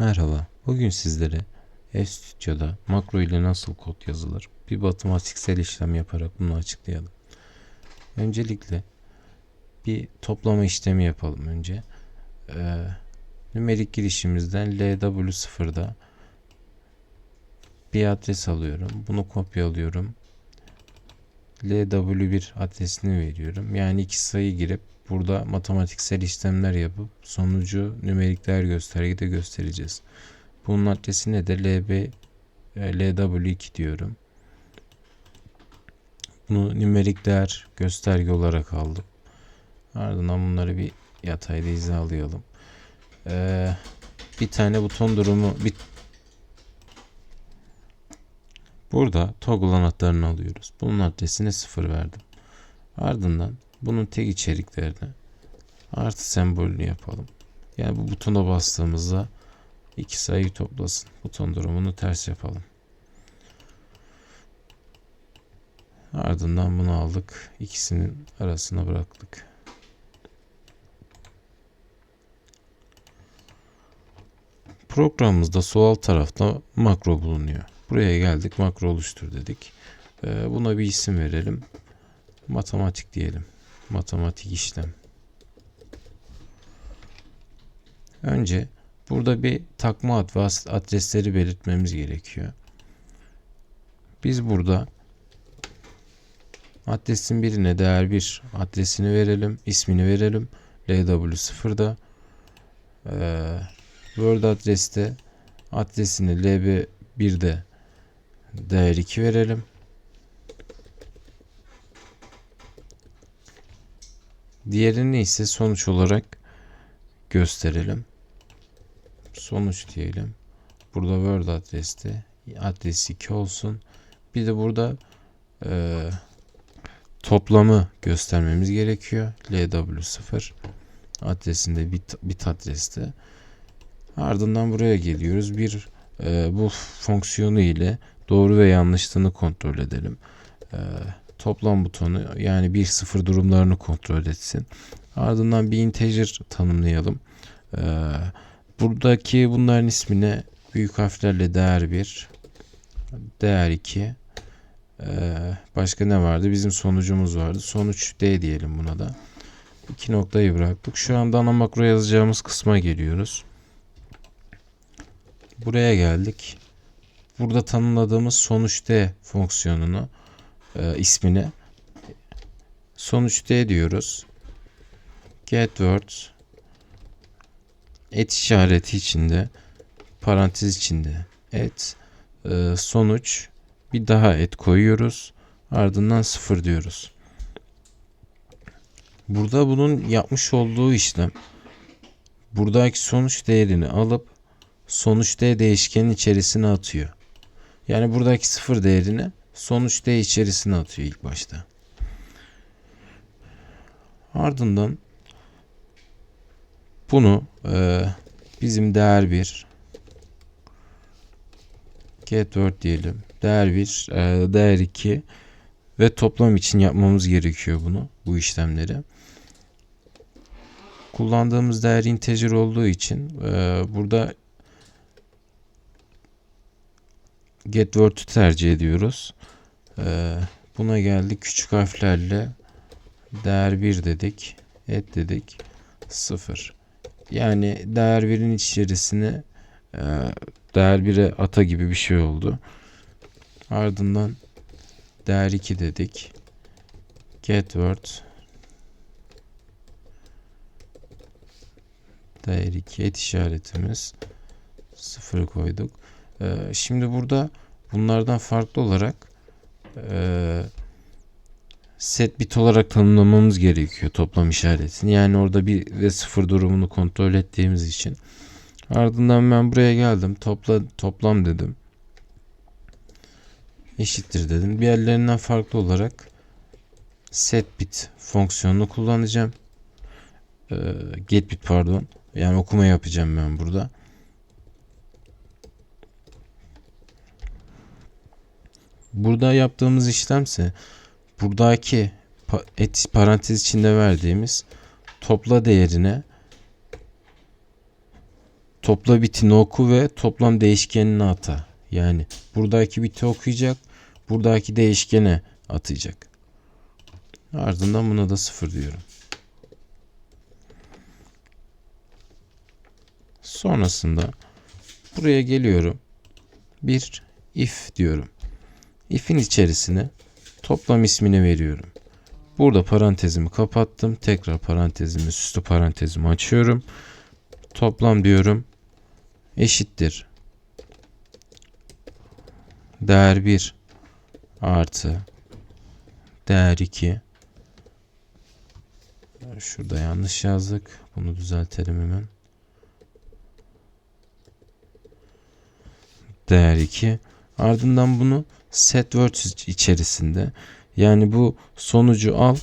Merhaba. Bugün sizlere FStudio'da makro ile nasıl kod yazılır bir matematiksel işlem yaparak bunu açıklayalım. Öncelikle bir toplama işlemi yapalım önce. Ee, nümerik girişimizden LW0'da bir adres alıyorum. Bunu kopyalıyorum. LW1 adresini veriyorum. Yani iki sayı girip burada matematiksel işlemler yapıp sonucu nümerik değer göstergede göstereceğiz. Bunun adresine de LB e, LW2 diyorum. Bunu nümerik değer gösterge olarak aldım. Ardından bunları bir yatayda hizalayalım. Ee, bir tane buton durumu bir Burada toggle anahtarını alıyoruz. Bunun adresine 0 verdim. Ardından bunun tek içeriklerine artı sembolünü yapalım. Yani bu butona bastığımızda iki sayıyı toplasın. Buton durumunu ters yapalım. Ardından bunu aldık. İkisinin arasına bıraktık. Programımızda sol alt tarafta makro bulunuyor. Buraya geldik makro oluştur dedik. Ee, buna bir isim verelim. Matematik diyelim. Matematik işlem. Önce burada bir takma ad ve adresleri belirtmemiz gerekiyor. Biz burada adresin birine değer 1 adresini verelim, ismini verelim. LW0'da ee, Word adreste adresini LB1'de değer 2 verelim. Diğerini ise sonuç olarak gösterelim. Sonuç diyelim. Burada Word adresi 2 olsun. Bir de burada e, toplamı göstermemiz gerekiyor. LW0 adresinde bit, bit adreste. Ardından buraya geliyoruz. Bir e, bu fonksiyonu ile doğru ve yanlışlığını kontrol edelim. E, toplam butonu yani 1-0 durumlarını kontrol etsin. Ardından bir integer tanımlayalım. E, buradaki bunların ismine büyük harflerle değer 1, değer 2, e, başka ne vardı? Bizim sonucumuz vardı. Sonuç D diyelim buna da. İki noktayı bıraktık. Şu anda ana makro yazacağımız kısma geliyoruz. Buraya geldik. Burada tanımladığımız sonuç D fonksiyonunu e, ismini sonuç D diyoruz. Get word et işareti içinde parantez içinde et e, sonuç bir daha et koyuyoruz. Ardından sıfır diyoruz. Burada bunun yapmış olduğu işlem buradaki sonuç değerini alıp sonuç D değişkenin içerisine atıyor. Yani buradaki sıfır değerini sonuç D içerisine atıyor ilk başta. Ardından bunu e, bizim değer 1 get word diyelim. Değer 1, e, değer 2 ve toplam için yapmamız gerekiyor bunu, bu işlemleri. Kullandığımız değer integer olduğu için e, burada get word'ü tercih ediyoruz. E, buna geldik küçük harflerle değer 1 dedik, et dedik, 0. Yani değer 1'in içerisine e, değer 1'e ata gibi bir şey oldu. Ardından değer 2 dedik. Get word değer 2 et işaretimiz 0 koyduk. Ee, şimdi burada bunlardan farklı olarak e, set bit olarak tanımlamamız gerekiyor toplam işaretini. Yani orada bir ve sıfır durumunu kontrol ettiğimiz için. Ardından ben buraya geldim. Topla toplam dedim. Eşittir dedim. Diğerlerinden farklı olarak set bit fonksiyonunu kullanacağım. Ee, get bit pardon. Yani okuma yapacağım ben burada. Burada yaptığımız işlemse buradaki et parantez içinde verdiğimiz topla değerine topla bitini oku ve toplam değişkenini ata. Yani buradaki biti okuyacak, buradaki değişkene atacak. Ardından buna da sıfır diyorum. Sonrasında buraya geliyorum. Bir if diyorum. If'in içerisine toplam ismini veriyorum. Burada parantezimi kapattım. Tekrar parantezimi, süslü parantezimi açıyorum. Toplam diyorum eşittir. Değer 1 artı değer 2 Şurada yanlış yazdık. Bunu düzeltelim hemen. Değer 2. Ardından bunu set words içerisinde yani bu sonucu al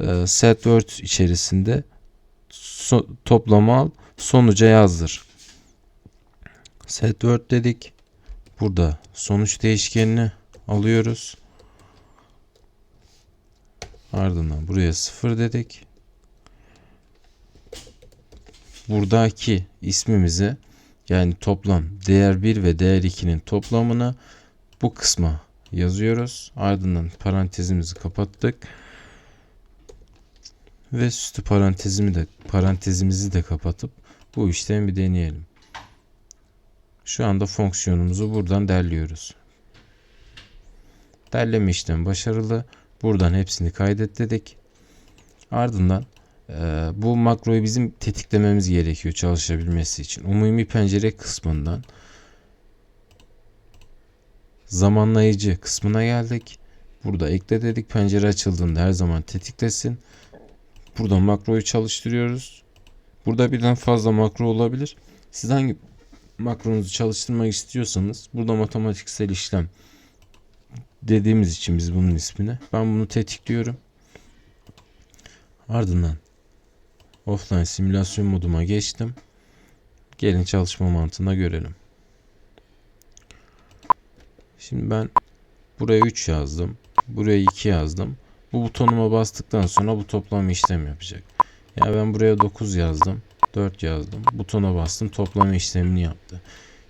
e, set words içerisinde so, toplamı al sonuca yazdır. Set word dedik. Burada sonuç değişkenini alıyoruz. Ardından buraya 0 dedik. Buradaki ismimizi yani toplam değer 1 ve değer 2'nin toplamını bu kısma yazıyoruz. Ardından parantezimizi kapattık. Ve süslü parantezimi de parantezimizi de kapatıp bu işlemi bir deneyelim. Şu anda fonksiyonumuzu buradan derliyoruz. Derleme işlemi başarılı. Buradan hepsini kaydet dedik. Ardından bu makroyu bizim tetiklememiz gerekiyor çalışabilmesi için. Umumi pencere kısmından zamanlayıcı kısmına geldik. Burada ekle dedik. Pencere açıldığında her zaman tetiklesin. Burada makroyu çalıştırıyoruz. Burada birden fazla makro olabilir. Siz hangi makronuzu çalıştırmak istiyorsanız burada matematiksel işlem dediğimiz için biz bunun ismini. Ben bunu tetikliyorum. Ardından offline simülasyon moduma geçtim. Gelin çalışma mantığına görelim. Şimdi ben buraya 3 yazdım. Buraya 2 yazdım. Bu butonuma bastıktan sonra bu toplam işlem yapacak. Yani ben buraya 9 yazdım. 4 yazdım. Butona bastım. Toplama işlemini yaptı.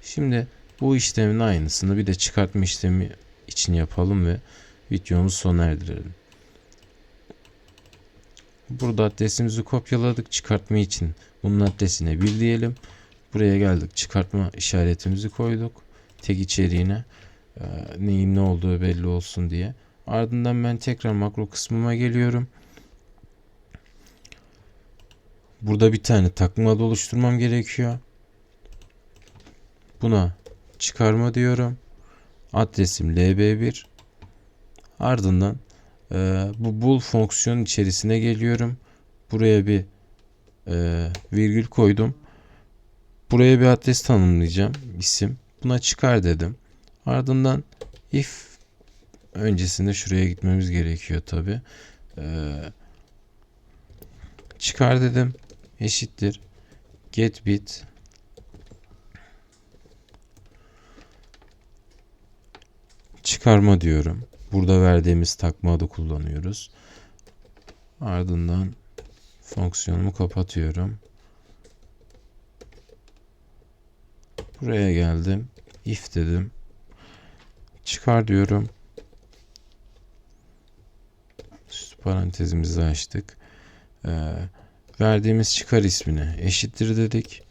Şimdi bu işlemin aynısını bir de çıkartma işlemi için yapalım ve videomuzu sona erdirelim. Burada adresimizi kopyaladık. Çıkartma için bunun adresine 1 diyelim. Buraya geldik. Çıkartma işaretimizi koyduk. Tek içeriğine e, neyin ne olduğu belli olsun diye. Ardından ben tekrar makro kısmıma geliyorum. Burada bir tane takma adı oluşturmam gerekiyor. Buna çıkarma diyorum. Adresim lb1. Ardından e, bu bool fonksiyon içerisine geliyorum. Buraya bir e, virgül koydum. Buraya bir adres tanımlayacağım. isim. Buna çıkar dedim. Ardından if öncesinde şuraya gitmemiz gerekiyor tabi. Ee, çıkar dedim. Eşittir. Get bit çıkarma diyorum. Burada verdiğimiz takma adı kullanıyoruz. Ardından fonksiyonumu kapatıyorum. Buraya geldim. If dedim. Çıkar diyorum. parantezimizi açtık. Ee, verdiğimiz çıkar ismine eşittir dedik.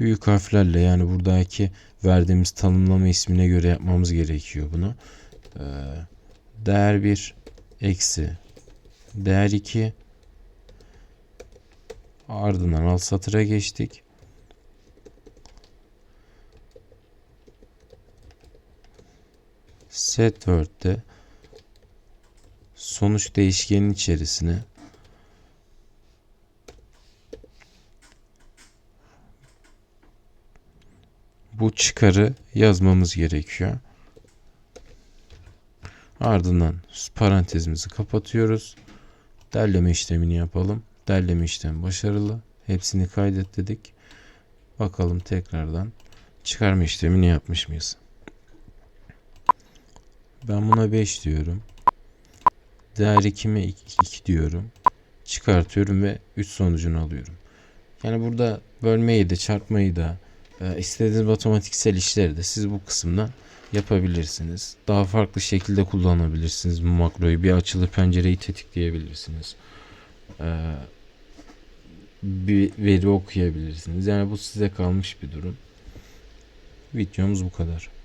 Büyük harflerle yani buradaki verdiğimiz tanımlama ismine göre yapmamız gerekiyor bunu. Ee, değer 1 eksi değer 2 ardından alt satıra geçtik. Set Word'de sonuç değişkenin içerisine bu çıkarı yazmamız gerekiyor. Ardından parantezimizi kapatıyoruz. Derleme işlemini yapalım. Derleme işlemi başarılı. Hepsini kaydet dedik. Bakalım tekrardan çıkarma işlemini yapmış mıyız? Ben buna 5 diyorum. Değer 2'me 2 diyorum. Çıkartıyorum ve 3 sonucunu alıyorum. Yani burada bölmeyi de çarpmayı da e, istediğiniz matematiksel işleri de siz bu kısımdan yapabilirsiniz. Daha farklı şekilde kullanabilirsiniz bu makroyu. Bir açılı pencereyi tetikleyebilirsiniz. E, bir veri okuyabilirsiniz. Yani bu size kalmış bir durum. Videomuz bu kadar.